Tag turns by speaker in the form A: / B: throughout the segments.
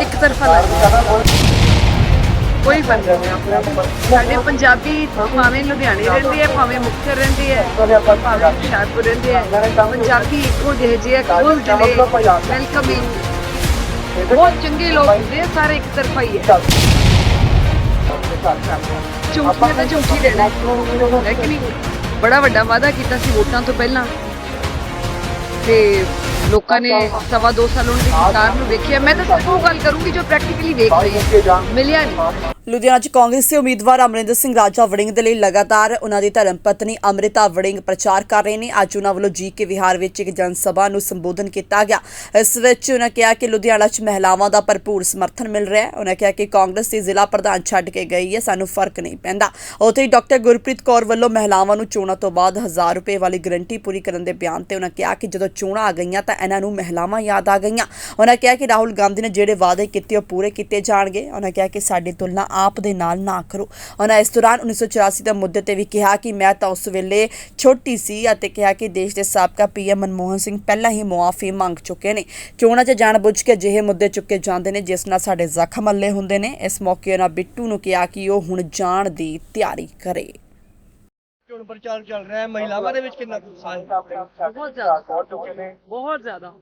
A: ਇੱਕ ਤਰਫਾ ਲੱਗ ਕੋਈ ਫ਼ਰਕ ਨਹੀਂ ਸਾਡੇ ਪੰਜਾਬੀ ਭਾਵੇਂ ਲੁਧਿਆਣੇ ਰਹਿੰਦੇ ਆ ਭਾਵੇਂ ਮੁਕਤਸਰ ਰਹਿੰਦੇ ਆ ਭਾਵੇਂ ਹੁਸ਼ਿਆਰਪੁਰ ਰਹਿੰਦੇ ਆ ਪੰਜਾਬੀ ਇੱਕੋ ਜਿਹੇ ਜਿਹੇ ਆ, ਖੁੱਲ੍ਹ ਦਿਲੇ ਵੈਲਕਮਿੰਗ ਬਹੁਤ ਚੰਗੇ ਲੋਕ ਹੁੰਦੇ ਆ ਸਾਰੇ ਇੱਕ ਤਰਫਾ ਹੀ ਹੈ। ਝੂਠ ਤਾਂ ਝੂਠ ਦੇਣਾ ਹੈ ਕਿ ਨਹੀਂ? ਬੜਾ ਵੱਡਾ ਵਾਅਦਾ ਕੀਤਾ ਸੀ ਵੋਟਾਂ ਤੋਂ ਪਹਿਲਾਂ। ਤੇ ਲੋਕਾਂ ਨੇ ਸਵਾ ਦੋ ਸਾਲ ਉਹਨਾਂ ਦੀ ਸਰਕਾਰ ਨੂੰ ਵੇਖਿਆ ਮੈਂ ਤਾਂ ਸਿਰਫ ਉਹ ਗੱਲ ਕਰੂੰਗੀ ਜੋ ਪ੍ਰੈਕਟੀਕਲੀ ਵੇਖ ਰਹੇ ਆ ਮਿਲਿਆ ਨਹੀਂ।
B: ਲੁਧਿਆਣਾ 'ਚ ਕਾਂਗਰਸ ਦੇ ਉਮੀਦਵਾਰ ਅਮਰਿੰਦਰ ਸਿੰਘ ਰਾਜਾ ਵੜਿੰਗ ਦੇ ਲਈ ਲਗਾਤਾਰ ਉਹਨਾਂ ਦੀ ਧਰਮ ਪਤਨੀ ਅੰਮ੍ਰਿਤਾ ਵੜਿੰਗ ਪ੍ਰਚਾਰ ਕਰ ਰਹੇ ਨੇ। ਅੱਜ ਉਹਨਾਂ ਵੱਲੋਂ ਜੀ ਕੇ ਵਿਹਾਰ ਵਿੱਚ ਇੱਕ ਜਨ ਸਭਾ ਨੂੰ ਸੰਬੋਧਨ ਕੀਤਾ ਗਿਆ। ਇਸ ਵਿੱਚ ਉਹਨਾਂ ਕਿਹਾ ਕਿ ਲੁਧਿਆਣਾ 'ਚ ਮਹਿਲਾਵਾਂ ਦਾ ਭਰਪੂਰ ਸਮਰਥਨ ਮਿਲ ਰਿਹਾ ਹੈ। ਉਹਨਾਂ ਕਿਹਾ ਕਿ ਕਾਂਗਰਸ ਦੀ ਜ਼ਿਲ੍ਹਾ ਪ੍ਰਧਾਨ ਛੱਡ ਕੇ ਗਈ ਹੈ ਸਾਨੂੰ ਫ਼ਰਕ ਨਹੀਂ ਪੈਂਦਾ। ਉੱਥੇ ਹੀ ਡਾਕਟਰ ਗੁਰਪ੍ਰੀਤ ਕੌਰ ਵੱਲੋਂ ਮਹਿਲਾਵਾਂ ਨੂੰ ਚੋਣਾਂ ਤੋਂ ਬਾਅਦ 1000 ਰੁਪਏ ਵਾਲੀ ਗਰੰਟੀ ਪੂਰੀ ਕਰਨ ਦੇ ਬਿਆਨ ਤੇ ਉਹਨਾਂ ਕਿਹਾ ਕਿ ਜਦੋਂ ਚੋਣਾਂ ਆ ਗਈਆਂ ਤਾਂ ਇਹਨਾਂ ਨੂੰ ਮਹਿਲਾਵਾਂ ਯਾਦ ਆ ਗਈਆਂ। ਉਹਨਾਂ ਕਿਹਾ ਕਿ ਰਾਹੁਲ ਗਾਂਧੀ ਨੇ ਜਿਹੜੇ ਵਾਅਦੇ ਕੀਤੇ ਉਹ ਪੂਰੇ ਕੀਤੇ ਜਾਣਗੇ। ਉਹਨਾਂ ਕਿਹਾ ਕਿ ਸਾਡੀ ਤੁਲਨਾ ਆਪ ਦੇ ਨਾਲ ਨਾ ਕਰੋ। ਉਹਨਾਂ ਇਸ ਦੌਰਾਨ 1984 ਦੇ ਮੁੱਦੇ ਤੇ ਵੀ ਕਿਹਾ ਕਿ ਮੈਂ ਤਾਂ ਉਸ ਵੇਲੇ ਛੋਟੀ ਸੀ ਅਤੇ ਕਿਹਾ ਕਿ ਦੇਸ਼ ਦੇ ਸਾਬਕਾ ਪੀਐਮ ਮਨਮੋਹਨ ਸਿੰਘ ਪਹਿਲਾਂ ਹੀ ਮੁਆਫੀ ਮੰਗ ਚੁੱਕੇ ਨੇ। ਚੋਣਾਂ 'ਚ ਜਾਣਬੁੱਝ ਕੇ ਅਜਿਹੇ ਮੁੱਦੇ ਚੁੱਕੇ ਜਾਂਦੇ ਨੇ ਜਿਸ ਨਾਲ ਸਾਡੇ ਜ਼ਖਮ ਹੱਲੇ ਹੁੰਦੇ ਨੇ, ਇਸ ਮੌਕੇ ਉਹਨਾਂ ਬਿੱਟੂ ਨੂੰ ਕਿਹਾ ਕਿ ਉਹ ਹੁਣ ਜਾਣ ਦੀ ਤਿਆਰੀ ਕਰੇ।
C: ਚੋਣ ਪ੍ਰਚਾਰ ਚੱਲ ਰਿਹਾ ਹੈ ਮਹਿਲਾਵਾਂ ਦੇ ਵਿੱਚ ਕਿੰਨਾ ਕੁ ਉਤਸ਼ਾਹ ਹੈ?
A: ਬਹੁਤ ਜ਼ਿਆਦਾ। ਬਹੁਤ ਜ਼ਿਆਦਾ।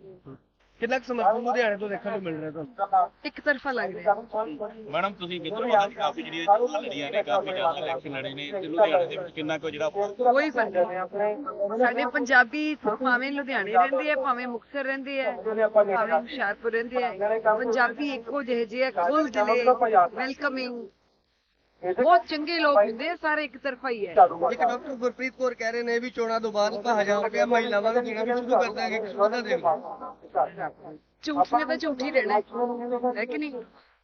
C: ਕਿੰਨਾ ਕੁ ਸਮਰਥਨ ਲੁਧਿਆਣੇ ਤੋਂ ਦੇਖਣ ਨੂੰ ਮਿਲ ਰਿਹਾ ਤੁਹਾਨੂੰ?
A: ਇੱਕ ਤਰਫਾ ਲੱਗ ਰਿਹਾ।
D: ਮੈਡਮ ਤੁਸੀਂ ਕਿੱਧਰ ਕਾਫੀ ਜਿਹੜੀ ਲੜੀਆਂ ਨੇ ਕਾਫੀ ਜ਼ਿਆਦਾ ਇਲੈਕਸ਼ਨ ਲੜੇ ਨੇ ਤੇ ਲੁਧਿਆਣੇ ਦੇ ਵਿੱਚ ਕਿੰਨਾ ਕੁ ਜਿਹੜਾ
A: ਕੋਈ ਫ਼ਰਕ ਨਹੀਂ। ਸਾਡੇ ਪੰਜਾਬੀ ਭਾਵੇਂ ਲੁਧਿਆਣੇ ਰਹਿੰਦੇ ਆ ਭਾਵੇਂ ਮੁਕਤਸਰ ਰਹਿੰਦੇ ਆ ਭਾਵੇਂ ਹੁਸ਼ਿਆਰਪੁਰ ਰਹਿੰਦੇ ਆ ਪੰਜਾਬੀ ਇੱਕੋ ਜਿਹੇ ਜਿਹੇ ਆ, ਖੁੱਲ੍ਹ ਦਿਲੇ ਵੈਲਕਮਿੰਗ ਬਹੁਤ ਚੰਗੇ ਲੋਕ ਹੁੰਦੇ ਆ ਸਾਰੇ ਇੱਕ ਤਰਫਾ ਹੀ ਹੈ।
C: ਇੱਕ ਡਾਕਟਰ ਗੁਰਪ੍ਰੀਤ ਕੌਰ ਕਹਿ ਰਹੇ ਨੇ ਵੀ ਚੋਣਾਂ ਤੋਂ ਬਾਅਦ ਆਪਾਂ 1000 ਰੁਪਏ ਮਹਿਲਾਵਾਂ ਨੂੰ ਦੇਣਾ ਵੀ ਸ਼ੁਰੂ ਕਰ ਦਾਂਗੇ ਕਿਸ ਵਾਦਾ ਦੇ
A: ਝੂਠ ਨੇ ਤਾਂ ਝੂਠ ਹੀ ਰਹਿਣਾ। ਹੈ ਕਿ ਨਹੀਂ?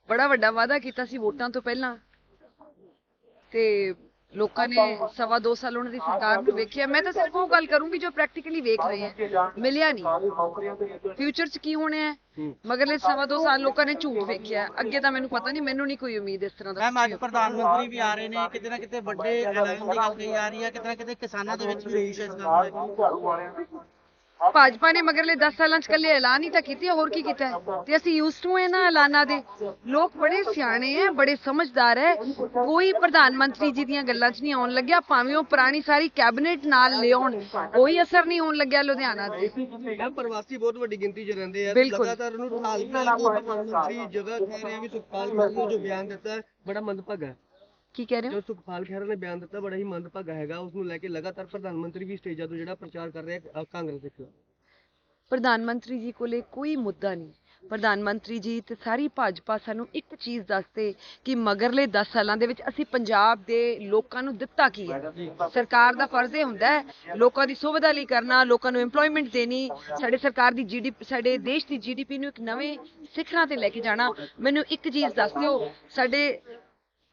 A: ਬੜਾ ਵੱਡਾ ਵਾਅਦਾ ਕੀਤਾ ਸੀ ਵੋਟਾਂ ਤੋਂ ਪਹਿਲਾਂ। ਤੇ ਲੋਕਾਂ ਨੇ ਸਵਾ ਦੋ ਸਾਲ ਉਹਨਾਂ ਦੀ ਸਰਕਾਰ ਨੂੰ ਵੇਖਿਆ। ਮੈਂ ਤਾਂ ਸਿਰਫ ਉਹ ਗੱਲ ਕਰੂੰਗੀ ਜੋ ਪ੍ਰੈਕਟੀਕਲੀ ਵੇਖ ਰਹੇ ਆ ਮਿਲਿਆ ਨਹੀਂ। ਫਿਊਚਰ 'ਚ ਕੀ ਹੋਣਾ ਹੈ? ਮਗਰਲੇ ਸਵਾ ਦੋ ਸਾਲ ਲੋਕਾਂ ਨੇ ਝੂਠ ਵੇਖਿਆ। ਅੱਗੇ ਤਾਂ ਮੈਨੂੰ ਪਤਾ ਨਹੀਂ ਮੈਨੂੰ ਨਹੀਂ ਕੋਈ ਉਮੀਦ ਇਸ ਤਰ੍ਹਾਂ ਦਾ
E: ਮੈਮ ਅੱਜ ਪ੍ਰਧਾਨ ਮੰਤਰੀ ਵੀ ਆ ਰਹੇ ਨੇ ਕਿਤੇ ਨਾ ਕਿਤੇ ਵੱਡੇ ਐਲਾਨ ਦੀ ਗੱਲ ਕਹੀ ਜਾ ਰਹੀ ਹੈ ਕਿਤੇ ਨਾ ਕਿਤੇ ਕਿਸਾਨਾਂ ਦੇ ਵਿੱਚ ਵੀ ਵਿਸ਼ੇਸ਼ ਗੱਲ ਹੈ।
A: ਭਾਜਪਾ ਨੇ ਮਗਰਲੇ 10 ਸਾਲਾਂ 'ਚ ਕੱਲੇ ਐਲਾਨ ਹੀ ਤਾਂ ਕੀਤੇ ਹੋਰ ਕੀ ਕੀਤਾ ਹੈ? ਤੇ ਅਸੀਂ ਯੂਜ਼ ਟੂ ਇਹਨਾਂ ਐਲਾਨਾਂ ਦੇ। ਲੋਕ ਬੜੇ ਸਿਆਣੇ ਐ ਬੜੇ ਸਮਝਦਾਰ ਐ। ਕੋਈ ਪ੍ਰਧਾਨ ਮੰਤਰੀ ਜੀ ਦੀਆਂ ਗੱਲਾਂ 'ਚ ਨਹੀਂ ਆਉਣ ਲੱਗਿਆ ਭਾਵੇਂ ਉਹ ਪੁਰਾਣੀ ਸਾਰੀ ਕੈਬਨਿਟ ਨਾਲ ਲਿਆਉਣ ਕੋਈ ਅਸਰ ਨਹੀਂ ਹੋਣ ਲੱਗਿਆ ਲੁਧਿਆਣਾ ਤੇ।
C: ਪ੍ਰਵਾਸੀ ਬਹੁਤ ਵੱਡੀ ਗਿਣਤੀ 'ਚ ਰਹਿੰਦੇ ਆ
A: ਬਿਲਕੁਲ।
C: ਲਗਾਤਾਰ ਉਹਨੂੰ ਢਾਲ ਬਣਾ ਕੇ ਪ੍ਰਧਾਨ ਮੰਤਰੀ ਜਗ੍ਹਾ ਕਹਿ ਰਹੇ ਆ ਵੀ ਸੁਖਪਾਲ ਨੇ ਜੋ ਬਿਆਨ ਦਿੱਤਾ ਹੈ, ਬੜਾ ਮੰਦਭਾਗਾ। ਹੈ
A: ਕੀ ਕਹਿ ਰਹੇ ਹੋ?
C: ਜੋ ਸੁਖਪਾਲ ਖਹਿਰਾ ਨੇ ਬਿਆਨ ਦਿੱਤਾ ਬੜਾ ਹੀ ਮੰਦਭਾਗਾ ਹੈਗਾ। ਉਸ ਨੂੰ ਲੈ ਕੇ ਲਗਾਤਾਰ ਪ੍ਰਧਾਨ ਮੰਤਰੀ ਵੀ ਸਟੇਜਾਂ ਤੋਂ ਜਿਹੜਾ ਪ੍ਰਚਾਰ ਕਰ ਰਿਹਾ ਹੈ, ਅ, ਕਾਂਗਰਸ ਦੇ ਖਿਲਾਫ।
A: ਪ੍ਰਧਾਨ ਮੰਤਰੀ ਜੀ ਕੋਲੇ ਕੋਈ ਮੁੱਦਾ ਨਹੀਂ। ਪ੍ਰਧਾਨ ਮੰਤਰੀ ਜੀ ਤੇ ਸਾਰੀ ਭਾਜਪਾ ਸਾਨੂੰ ਇੱਕ ਚੀਜ਼ ਦੱਸਦੇ ਕਿ ਮਗਰਲੇ 10 ਸਾਲਾਂ ਦੇ ਵਿੱਚ ਅਸੀਂ ਪੰਜਾਬ ਦੇ ਲੋਕਾਂ ਨੂੰ ਦਿੱਤਾ ਕੀ ਹੈ? ਸਰਕਾਰ ਦਾ ਫਰਜ਼ ਇਹ ਹੁੰਦਾ ਹੈ ਲੋਕਾਂ ਦੀ ਸੁਵਿਧਾ ਲਈ ਕਰਨਾ ਲੋਕਾਂ ਨੂੰ EMPLOYMENT ਦੇਣੀ। ਸਾਡੇ ਸਰਕਾਰ ਦੀ ਜੀਡੀਪੀ ਸਾਡੇ ਦੇਸ਼ ਦੀ ਜੀਡੀਪੀ ਨੂੰ ਇੱਕ ਨਵੇਂ ਸਿਖਰਾਂ ਤੇ ਲੈ ਕੇ ਜਾਣਾ। ਮੈਨੂੰ ਇੱਕ ਚੀਜ਼ ਦੱਸ ਦਿਓ ਸਾਡੇ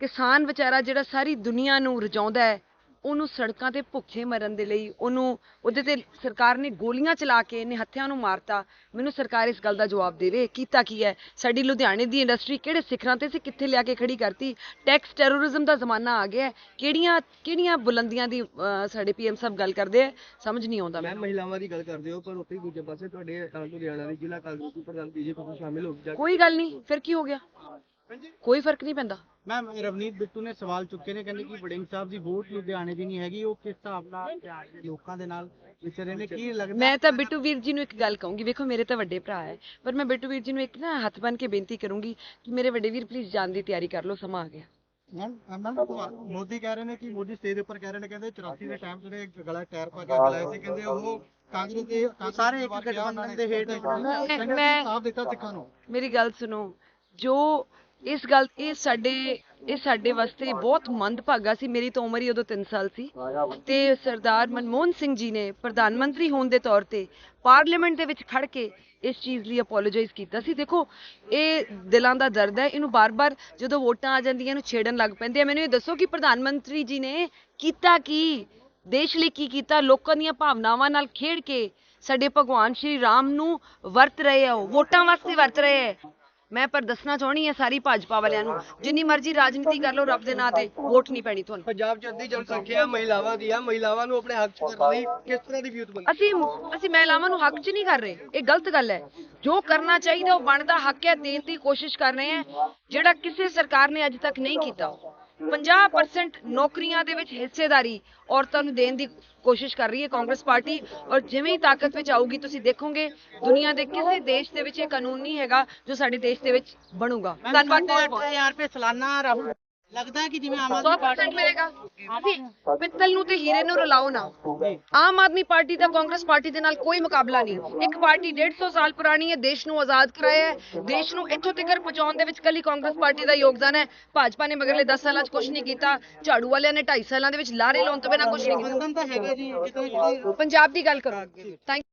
A: ਕਿਸਾਨ ਵਿਚਾਰਾ ਜਿਹੜਾ ਸਾਰੀ ਦੁਨੀਆ ਨੂੰ ਰਜਾਉਂਦਾ ਹੈ ਉਹਨੂੰ ਸੜਕਾਂ ਤੇ ਭੁੱਖੇ ਮਰਨ ਦੇ ਲਈ ਉਹਨੂੰ ਉਹਦੇ ਤੇ ਸਰਕਾਰ ਨੇ ਗੋਲੀਆਂ ਚਲਾ ਕੇ ਇਹਨੇ ਹੱਥਿਆਂ ਨੂੰ ਮਾਰਤਾ। ਮੈਨੂੰ ਸਰਕਾਰ ਇਸ ਗੱਲ ਦਾ ਜਵਾਬ ਦੇਵੇ ਕੀਤਾ ਕੀ ਹੈ? ਸਾਡੀ ਲੁਧਿਆਣੇ ਦੀ ਇੰਡਸਟਰੀ ਕਿਹੜੇ ਸਿਖਰਾਂ ਤੇ ਸੀ ਕਿੱਥੇ ਲਿਆ ਕੇ ਖੜੀ ਕਰਤੀ? ਟੈਕਸ ਟੈਰੋਰਿਜ਼ਮ ਦਾ ਜ਼ਮਾਨਾ ਆ ਗਿਆ। ਕਿਹੜੀਆਂ ਕਿਹੜੀਆਂ ਬੁਲੰਦੀਆਂ ਦੀ ਸਾਡੇ ਪੀਐਮ ਸਾਹਿਬ ਗੱਲ ਕਰਦੇ ਆ? ਸਮਝ ਨਹੀਂ ਆਉਂਦਾ
C: ਮੈਂ ਮਹਿਲਾਵਾਂ ਦੀ ਗੱਲ ਕਰਦੇ ਹੋ ਪਰ ਉੱਥੇ ਦੂਜੇ ਪਾਸੇ ਤੁਹਾਡੇ ਲੁਧਿਆਣਾ ਦੀ ਜ਼ਿਲ੍ਹਾ ਕਾਂਗਰਸ ਦੀ ਪ੍ਰਧਾਨ ਬੀਜੇਪੀ ਤੋਂ ਸ਼ਾਮਿਲ ਹੋ ਜਾ
A: ਕੋਈ ਗੱਲ ਨਹੀਂ ਫਿਰ ਕੀ ਹੋ ਗਿਆ? ਕੋਈ ਫ਼ਰਕ ਨਹੀਂ ਪੈਂਦਾ।
E: ਮੈਮ ਰਵਨੀਤ ਬਿੱਟੂ ਨੇ ਸਵਾਲ ਚੁੱਕੇ ਨੇ ਕਹਿੰਦੇ ਕਿ ਵੜਿੰਗ ਸਾਹਿਬ ਦੀ ਵੋਟ ਲੁਧਿਆਣੇ ਦੀ ਨਹੀਂ ਹੈਗੀ ਉਹ ਕਿਸ ਹਿਸਾਬ ਨਾਲ ਲੋਕਾਂ ਦੇ ਨਾਲ? ਵਿਚਰੇ ਨੇ ਕੀ ਲੱਗਦਾ?
A: ਮੈਂ ਤਾਂ ਬਿੱਟੂ ਵੀਰ ਜੀ ਨੂੰ ਇੱਕ ਗੱਲ ਕਹੂੰਗੀ ਵੇਖੋ ਮੇਰੇ ਤਾਂ ਵੱਡੇ ਭਰਾ ਹੈ ਪਰ ਮੈਂ ਬਿੱਟੂ ਵੀਰ ਜੀ ਨੂੰ ਇੱਕ ਨਾ ਹੱਥ ਬੰਨ ਕੇ ਬੇਨਤੀ ਕਰੂੰਗੀ ਕਿ ਮੇਰੇ ਵੱਡੇ ਵੀਰ ਪਲੀਜ਼ ਜਾਣ ਦੀ ਤਿਆਰੀ ਕਰ ਲਓ ਸਮਾਂ ਆ ਗਿਆ।
E: ਮੈਮ ਮੋਦੀ ਕਹਿ ਰਹੇ ਨੇ ਕਿ ਮੋਦੀ ਸਟੇਜ ਉੱਪਰ ਕਹਿ ਰਹੇ ਨੇ ਕਹਿੰਦੇ 84 ਦੇ ਟਾਈਮ ਜਿਹੜੇ ਗਲਾ ਟਾਇਰ ਪਾ ਕੇ ਬੁਲਾਏ ਸੀ ਕਹਿੰਦੇ ਉਹ ਕਾਂਗਰਸ ਦੇ ਸਾਰੇ ਇੱਕ ਗਠਬੰਧਨ ਦੇ ਹੇਠ
A: ਮੈਂ- ਮੈਂ
E: ਸਾਫ਼ ਦਿੱਤਾ ਸਿੱਖਾਂ ਨੂੰ।
A: ਮੇਰੀ ਗੱਲ ਸੁਣੋ ਜੋ ਇਸ ਗੱਲ, ਇਹ ਸਾਡੇ ਇਹ ਸਾਡੇ ਵਾਸਤੇ ਬਹੁਤ ਮੰਦਭਾਗਾ ਸੀ। ਮੇਰੀ ਤਾਂ ਉਮਰ ਹੀ ਉਦੋਂ 3 ਸਾਲ ਸੀ। ਤੇ ਸਰਦਾਰ ਮਨਮੋਹਨ ਸਿੰਘ ਜੀ ਨੇ ਪ੍ਰਧਾਨ ਮੰਤਰੀ ਹੋਣ ਦੇ ਤੌਰ ਤੇ ਪਾਰਲੀਮੈਂਟ ਦੇ ਵਿੱਚ ਖੜ ਕੇ ਇਸ ਚੀਜ਼ ਲਈ ਅਪੋਲੋਜਾਈਜ਼ ਕੀਤਾ ਸੀ। ਦੇਖੋ, ਇਹ ਦਿਲਾਂ ਦਾ ਦਰਦ ਹੈ। ਇਹਨੂੰ ਬਾਰ-ਬਾਰ ਜਦੋਂ ਵੋਟਾਂ ਆ ਜਾਂਦੀਆਂ, ਇਹਨੂੰ ਛੇੜਨ ਲੱਗ ਪੈਂਦੇ ਆ। ਮੈਨੂੰ ਇਹ ਦੱਸੋ ਕਿ ਪ੍ਰਧਾਨ ਮੰਤਰੀ ਜੀ ਨੇ ਕੀਤਾ ਕੀ? ਦੇਸ਼ ਲਈ ਕੀ ਕੀਤਾ? ਲੋਕਾਂ ਦੀਆਂ ਭਾਵਨਾਵਾਂ ਨਾਲ ਖੇਡ ਕੇ ਸਾਡੇ ਭਗਵਾਨ ਸ਼੍ਰੀ ਰਾਮ ਨੂੰ ਵਰਤ ਰਹੇ ਆ ਉਹ। ਵੋਟਾਂ ਵਾਸਤੇ ਵਰਤ ਰਹੇ ਆ। ਮੈਂ ਪਰ ਦੱਸਣਾ ਚਾਹਣੀ ਹੈ ਸਾਰੀ ਭਾਜਪਾ ਵਾਲਿਆਂ ਨੂੰ ਜਿੰਨੀ ਮਰਜ਼ੀ ਰਾਜਨੀਤੀ ਕਰ ਲਓ ਰੱਬ ਦੇ ਨਾਂ ਤੇ ਵੋਟ ਨਹੀਂ ਪੈਣੀ ਤੁਹਾਨੂੰ।
C: ਪੰਜਾਬ 'ਚ ਅੱਧੀ ਜਨਸੰਖਿਆ ਮਹਿਲਾਵਾਂ ਦੀ ਆ ਮਹਿਲਾਵਾਂ ਨੂੰ ਆਪਣੇ ਹੱਕ 'ਚ ਕਰਨ ਲਈ ਕਿਸ ਤਰ੍ਹਾਂ ਦੀ ਵਿਉਂਤਬੰਦੀ
A: ਅਸੀਂ ਅਸੀਂ ਮਹਿਲਾਵਾਂ ਨੂੰ ਹੱਕ 'ਚ ਨਹੀਂ ਕਰ ਰਹੇ ਇਹ ਗਲਤ ਗੱਲ ਹੈ। ਜੋ ਕਰਨਾ ਚਾਹੀਦਾ ਉਹ ਬਣਦਾ ਹੱਕ ਹੈ ਦੇਣ ਦੀ ਕੋਸ਼ਿਸ਼ ਕਰ ਰਹੇ ਹਾਂ। ਜਿਹੜਾ ਕਿਸੇ ਸਰਕਾਰ ਨੇ ਅੱਜ ਤੱਕ ਨਹੀਂ ਕੀਤਾ 50% ਨੌਕਰੀਆਂ ਦੇ ਵਿੱਚ ਹਿੱਸੇਦਾਰੀ ਔਰਤਾਂ ਨੂੰ ਦੇਣ ਦੀ ਕੋਸ਼ਿਸ਼ ਕਰ ਰਹੀ ਹੈ ਕਾਂਗਰਸ ਪਾਰਟੀ ਔਰ ਜਿਵੇਂ ਹੀ ਤਾਕਤ ਵਿੱਚ ਆਊਗੀ ਤੁਸੀਂ ਦੇਖੋਗੇ ਦੁਨੀਆ ਦੇ ਕਿਸੇ ਦੇਸ਼ ਦੇ ਵਿੱਚ ਇਹ ਕਾਨੂੰਨ ਨਹੀਂ ਹੈਗਾ ਜੋ ਸਾਡੇ ਦੇਸ਼ ਦੇ ਵਿੱਚ ਬਣੂਗਾ। ਧੰਨਵਾਦ ਬਹੁਤ ਬਹੁਤ।
F: 8000 ਰੁਪਏ ਸਾਲਾਨਾ ਰਾਹੁਲ। ਲੱਗਦਾ ਕਿ ਜਿਵੇਂ ਆਮ ਆਦਮੀ
A: 100% ਮਿਲੇਗਾ ਅਸੀਂ ਪਿੱਤਲ ਨੂੰ ਤੇ ਹੀਰੇ ਨੂੰ ਰਲਾਓ ਨਾ। ਆਮ ਆਦਮੀ ਪਾਰਟੀ ਦਾ ਕਾਂਗਰਸ ਪਾਰਟੀ ਦੇ ਨਾਲ ਕੋਈ ਮੁਕਾਬਲਾ ਨਹੀਂ। ਇੱਕ ਪਾਰਟੀ 150 ਸਾਲ ਪੁਰਾਣੀ ਹੈ ਦੇਸ਼ ਨੂੰ ਆਜ਼ਾਦ ਕਰਾਇਆ ਹੈ ਦੇਸ਼ ਨੂੰ ਇੱਥੋਂ ਤੱਕ ਪਹੁੰਚਾਉਣ ਦੇ ਵਿੱਚ ਕੱਲੀ ਕਾਂਗਰਸ ਪਾਰਟੀ ਦਾ ਯੋਗਦਾਨ ਹੈ। ਭਾਜਪਾ ਨੇ ਮਗਰਲੇ 10 ਸਾਲਾਂ 'ਚ ਕੁਝ ਨਹੀਂ ਕੀਤਾ। ਝਾੜੂ ਵਾਲਿਆਂ ਨੇ 2.5 ਸਾਲਾਂ ਦੇ ਵਿੱਚ ਲਾਰੇ ਲਾਉਣ ਤੋਂ ਬਿਨਾਂ ਕੁਝ ਨਹੀਂ ਕੀਤਾ। ਪੰਜਾਬ ਦੀ ਗੱਲ ਕਰੋ। ਥੈਂਕ